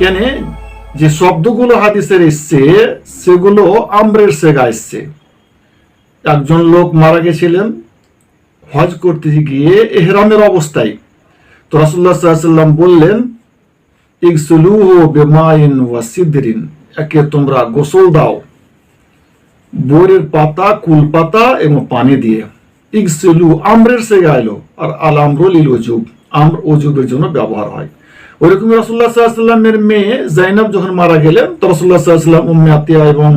কেন? যে শব্দগুলো হাদিসের এসছে, সেগুলো আমরের সেগা এসছে। একজন লোক মারা গেছিলেন, হজ করতে গিয়ে এহরামের অবস্থায়। তো রাসুল্লাহ সাল্লাম বললেন ইকসুলুহু বেমাইন ওয়া সিদরিন, একে তোমরা গোসল দাও। বোরের পাতা, কুল পাতা এবং পানি দিয়ে। ইকসুলু আমরের সে গাইলো আর আল আমরুল ইল ওজুব আমর ওজুবের জন্য ব্যবহার হয়। ওইরকম রাসুল্লাহ সাল্লামের মেয়ে জাইনাব যখন মারা গেলেন, তো রাসুল্লাহ সাল্লাম, উম্মে আতিয়া এবং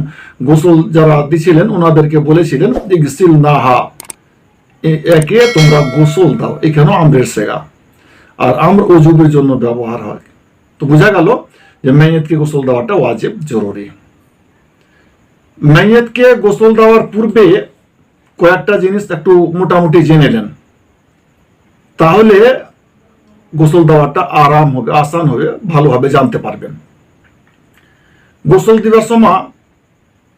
গোসল যারা দিছিলেন ওনাদেরকে বলেছিলেন ইকসিল নাহা। একে তোমরা গোসল দাও, এখানেও আমরের সেগা আর আমর ওজুবের জন্য ব্যবহার হয়। তো বোঝা গেল যে মেয়েতকে গোসল দেওয়াটা ওয়াজেব, জরুরি। মেয়েতকে গোসল দেওয়ার পূর্বে কয়েকটা জিনিস একটু মোটামুটি জেনে নেন। তাহলে গোসল দেওয়াটা আরাম হবে, আসান হবে, ভালোভাবে জানতে পারবেন। গোসল দেওয়ার সময়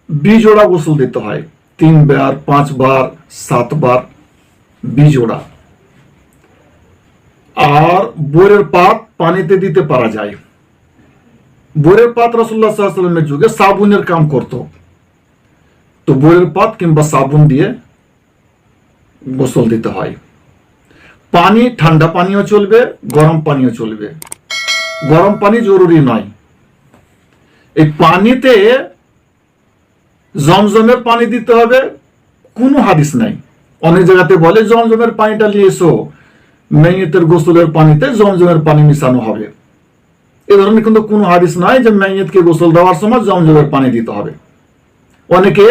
বিজোড়া গোসল দিতে হয়। তিনবার, পাঁচবার, সাতবার বিজোড়া। আর বোরের পাত পানিতে দিতে পারা যায়। বোরের পাত রসুল্লাহ সাল্লামের যুগে সাবুনের কাম করত। তো বোরের পাত কিংবা সাবুন দিয়ে গোসল দিতে হয়। পানি, ঠান্ডা পানিও চলবে, গরম পানিও চলবে। গরম পানি জরুরি নয়। এই পানিতে জমজমের পানি দিতে হবে, কোনো হাদিস নাই। অনেক জায়গাতে বলে, জমজমের পানিটা নিয়ে এসো মেয়েতের গোসলের পানিতে জমজমের পানি মিশানো হবে। এ ধরনের কিন্তু কোনো হাদিস নাই যে মেয়েতকে গোসল দেওয়ার সময় জমজমের পানি দিতে হবে। অনেকে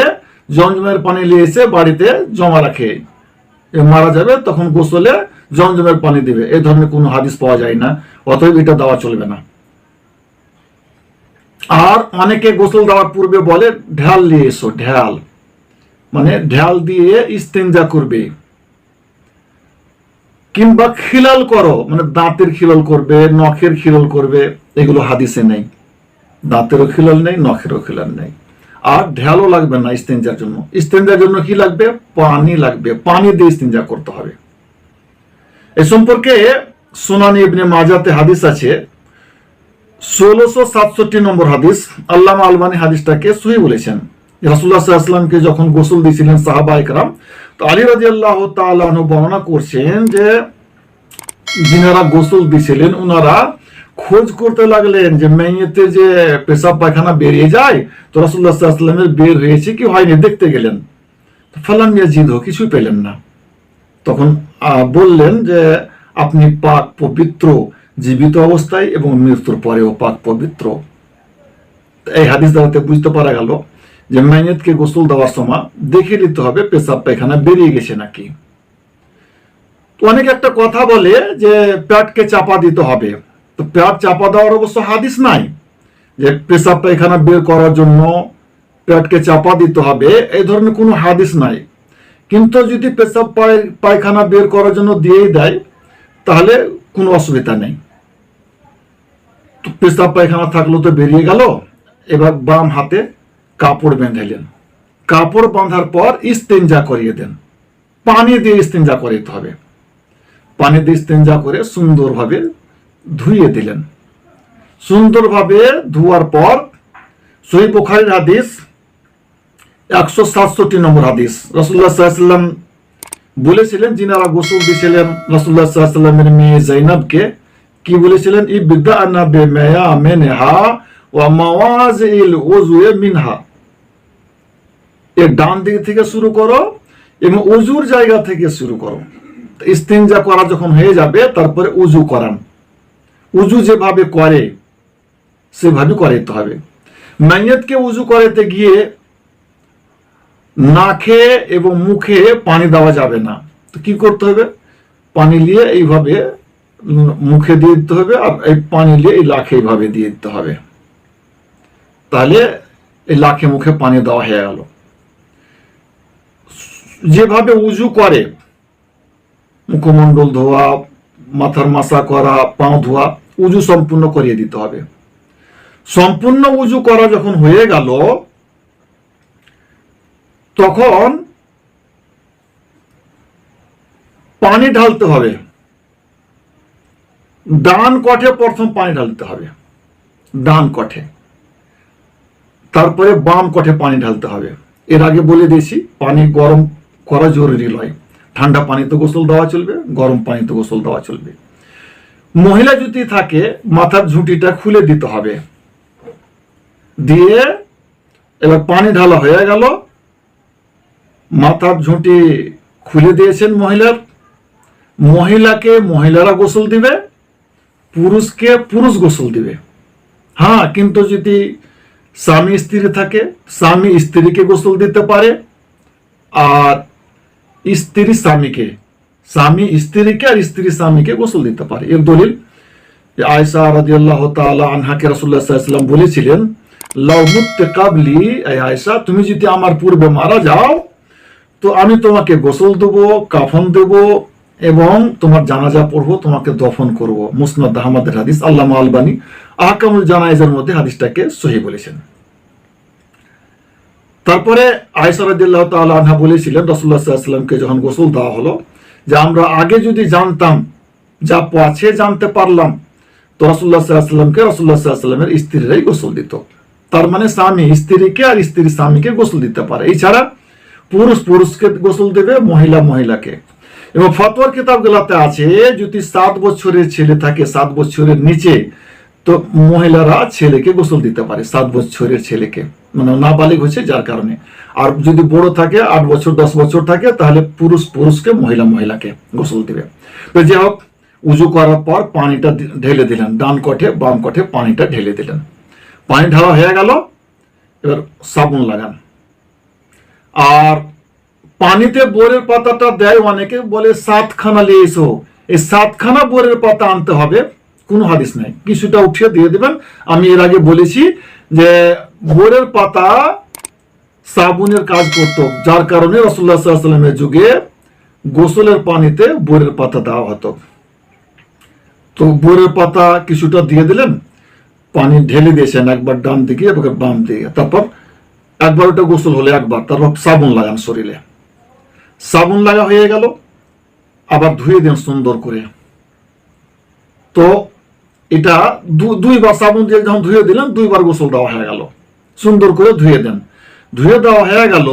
জমজমের পানি নিয়ে এসে বাড়িতে জমা রাখে। মারা যাবে, তখন গোসলে জমজমের পানি দিবে। এই ধরনের কোনো হাদিস পাওয়া যায় না, অতএব এটা দেওয়া চলবে না। আর অনেকে গোসল দেওয়ার পূর্বে বলে, ঢাল নিয়ে এসো, ঢাল। মানে ঢাল দিয়ে ইস্তেঞ্জা করবে। কিংবা খিলাল করো মানে দাঁতের খিলাল করবে, নখের খিলাল করবে, এগুলো হাদিসে নেই। দাঁতেরও খিলাল নেই, নখেরও খিলাল নেই। আর ঢেলও লাগবে না ইস্তেঞ্জার জন্য। ইস্তেঞ্জার জন্য কি লাগবে? পানি লাগবে। পানি দিয়ে ইস্তেঞ্জা করতে হবে। এ সম্পর্কে সোনানি ইবনে মাজাতে হাদিস আছে। ষোলোশো সাতষট্টি নম্বর হাদিস আল্লামা আলবানি হাদিসটাকে সহি বলেছেন। রাসুল্লাহ সাল্লামকে যখন গোসল দিয়েছিলেন সাহাবা একরাম, তো আলী রাজি আল্লাহ তালু বর্ণনা করছেন যে, যিনারা গোসল দিয়েছিলেন ওনারা খোঁজ করতে লাগলেন যে মেয়েতে যে পেশাব পায়খানা বেরিয়ে যায়, তো রাসুল্লাহ সাল্লামের বের হয়েছে কি হয়নি দেখতে গেলেন। তো ফালান জিদ কিছুই পেলেন না। তখন বললেন যে আপনি পাক পবিত্র, জীবিত অবস্থায় এবং মৃত্যুর পরেও পাক পবিত্র। এই হাদিস দ্বারাতে বুঝতে পারা গেল যে মাইনেতকে গোসল দেওয়ার সময় দেখে নিতে হবে পেশাব পায়খানা বেরিয়ে গেছে নাকি। অনেকে একটা কথা বলে যে প্যাটকে চাপা দিতে হবে। তো প্যাট চাপা দেওয়ার অবশ্য হাদিস নাই যে পেশাব পায়খানা বের করার জন্য পেটকে চাপা দিতে হবে, এই ধরনের কোনো হাদিস নাই। কিন্তু যদি পেশাব পায়- পায়খানা বের করার জন্য দিয়েই দেয়, তাহলে কোনো অসুবিধা নেই। পেশাব পায়খানা থাকল তো বেরিয়ে গেল, এবার বাম হাতে কাপড় বেঁধেলেন কাপড় বাঁধার পর ইস্তেঞ্জা করিয়ে দেন। পানি দিয়ে ইস্তেঞ্জা করিতে হবে। পানি দিয়ে ইস্তেঞ্জা করে সুন্দরভাবে ধুইয়ে দিলেন। সুন্দরভাবে ধোয়ার পর সহি বুখারীর হাদিস, একশো সাতষট্টি নম্বর হাদিস। রসুল্লাহ সাল্লাম বলেছিলেন, যিনারা গোসল দিয়েছিলেন রসুল্লাহ মেয়ে জাইনাবকে, কি বলেছিলেন? ই বিদ্যা আনা বে মেয়া মেনেহা ওয়া মাওয়াজিল ওজুয়ে মিনহা। এর ডান দিক থেকে শুরু করো এবং উজুর জায়গা থেকে শুরু করো। ইস্তিনজা করা যখন হয়ে যাবে, তারপরে উজু করান। উজু যেভাবে করে, সেভাবে করাইতে হবে। মাইয়াতকে উজু করাতে গিয়ে নাকে এবং মুখে পানি দেওয়া যাবে না। তো কি করতে হবে? পানি নিয়ে এইভাবে মুখে দিয়ে দিতে হবে আর এই পানি নিয়ে এই লাখে এইভাবে দিয়ে দিতে হবে। তাহলে এই লাখে মুখে পানি দেওয়া হয়ে গেল। যেভাবে উজু করে, মুখমণ্ডল ধোয়া, মাথার মাসা করা পাও ধোয়া উজু সম্পূর্ণ করিয়ে দিতে হবে। সম্পূর্ণ উজু করা যখন হয়ে গেল, তখন পানি ঢালতে হবে। ডান কঠে প্রথম পানি ঢালতে হবে। ডান কঠে। তারপরে বাম কঠে পানি ঢালতে হবে। এর আগে বলে দিয়েছি, পানি গরম করা জরুরি নয়। ঠান্ডা পানিতে গোসল দেওয়া চলবে, গরম পানিতে গোসল দেওয়া চলবে। মহিলা যদি থাকে, মাথার ঝুঁটিটা খুলে দিতে হবে। দিয়ে এবার পানি ঢালা হয়ে গেল। মাথার ঝুঁটি খুলে দিয়েছেন মহিলার। মহিলাকে মহিলারা গোসল দিবে, পুরুষকে পুরুষ গোসল দিবে। হ্যাঁ কিন্তু যদি স্বামী স্ত্রী থাকে, স্বামী স্ত্রীকে গোসল দিতে পারে, আর স্ত্রী স্বামীকে স্বামী স্ত্রীকে আর স্ত্রী স্বামীকে গোসল দিতে পারে। এর দলিল আয়সা রাদিয়াল্লাহু তাআলা আনহাকে ওয়াসাল্লাম বলেছিলেন, লাউ কাবলি আয়সা তুমি যদি আমার পূর্বে মারা যাও, তো আমি তোমাকে গোসল দেব, কাফন দেব এবং তোমার জানাজা পড়ব, তোমাকে দফন করব। মুসনাদ আহমদের হাদিস, আল্লামা আলবানী আহকামুল জানাইজের মধ্যে হাদিসটাকে সহি বলেছেন। তারপরে আয়সা রাদিয়াল্লাহু তাআলা আনহা বলেছিলেন আলাইহি ওয়াসাল্লামকে যখন গোসল দেওয়া হলো যে আমরা আগে যদি জানতাম যা পাছে জানতে পারলাম, তো রসুল্লাহ সাল্লামকে রসুল্লাহ ওয়াসাল্লামের স্ত্রীরাই গোসল দিত। তার মানে স্বামী, স্ত্রীকে আর স্ত্রীর স্বামীকে গোসল দিতে পারে। এছাড়া পুরুষ পুরুষকে গোসল দেবে, মহিলা মহিলাকে। এবং ফতোয়ার কিতাবগুলোতে আছে, যদি সাত বছরের ছেলে থাকে, সাত বছরের নিচে তো মহিলারা ছেলেকে গোসল দিতে পারে, সাত বছরের ছেলেকে। মানে নাবালিগ হচ্ছে যার কারণে। আর যদি বড় থাকে, আট বছর, দশ বছর থাকে, তাহলে পুরুষ পুরুষকে মহিলা মহিলাকে গোসল দিবে। তো যে হোক, উজু করার পর পানিটা ঢেলে দিলেন। ডান কঠে, বাম কঠে পানিটা ঢেলে দিলেন। পানি ঢালা হয়ে গেল, এবার সাবুন লাগান। আর পানিতে বোরের পাতাটা দেয় অনেকে, বলে, সাতখানা নিয়ে এই সাতখানা বোরের পাতা আনতে হবে কোনো হাদিস নাই। কিছুটা উঠিয়ে দিয়ে দেবেন। আমি এর আগে বলেছি যে বোরের পাতা সাবুনের কাজ করত, যার কারণে রসুল্লাহ সাল্লামের যুগে গোসলের পানিতে বোরের পাতা দেওয়া হতো। তো বোরের পাতা কিছুটা দিয়ে দিলেন, পানি ঢেলে দিয়েছেন একবার ডান দিকে একবার বাম দিকে। তারপর একবার ওটা গোসল হলে একবার, তারপর সাবুন লাগান শরীরে। সাবুন লাগা হয়ে গেল, আবার ধুয়ে দেন সুন্দর করে। তো এটা দুইবার সাবুন দিয়ে যখন ধুয়ে দিলেন, দুইবার গোসল দেওয়া হয়ে গেল। সুন্দর করে ধুয়ে দেন। ধুয়ে দেওয়া হয়ে গেল,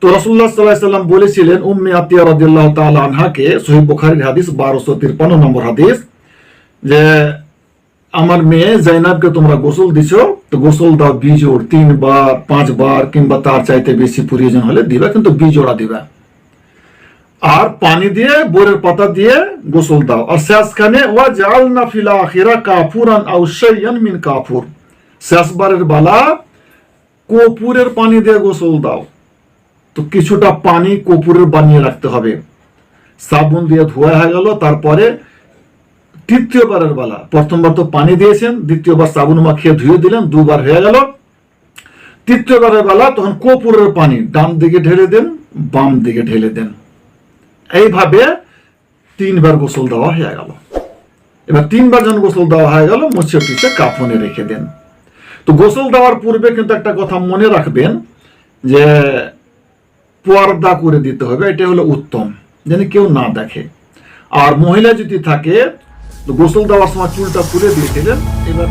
তো রসুল্লাহ সাল্লাহ সাল্লাম বলেছিলেন, উম্মে আতিয়া রাদিয়াল্লাহ তাআলা আনহাকে, সহিহ বুখারীর হাদিস বারোশো তিরপান্ন নম্বর হাদিস, যে আমার মেয়ে জাইনাবকে তোমরা গোসল দিছো, তো গোসল দাও, বীজ বিজোড় তিনবার, পাঁচবার, কিংবা তার চাইতে বেশি প্রয়োজন হলে দিবা, কিন্তু বীজ বিজোড়া দিবা। আর পানি দিয়ে, বোরের পাতা দিয়ে গোসল দাও। আর শেষখানে, ওয়া জালনা ফিল আখিরা কাফুরান আও শাইয়ান মিন কাফুর। শেষবারের বালা কপুরের পানি দিয়ে গোসল দাও। তো কিছুটা পানি কপুরের বানিয়ে রাখতে হবে। সাবুন দিয়ে ধোয়া হয়ে গেল, তারপরে তৃতীয়বারের বেলা। প্রথমবার তো পানি দিয়েছেন, দ্বিতীয়বার সাবুন মাখিয়ে ধুয়ে দিলেন, দুবার হয়ে গেল। তৃতীয়বারের বেলা, তখন কপুরের পানি, ডান দিকে ঢেলে দেন, বাম দিকে ঢেলে দেন। এইভাবে তিনবার গোসল দেওয়া হয়ে গেল। এবার তিনবার যখন গোসল দেওয়া হয়ে গেল মুছে টুছে কাফনে রেখে দেন। তো গোসল দেওয়ার পূর্বে কিন্তু একটা কথা মনে রাখবেন যে পর্দা করে দিতে হবে এটা হলো উত্তম, যেন কেউ না দেখে। আর মহিলা যদি থাকে, তো গোসল দেওয়ার সময় চুলটা তুলে দিয়েছিলেন এবার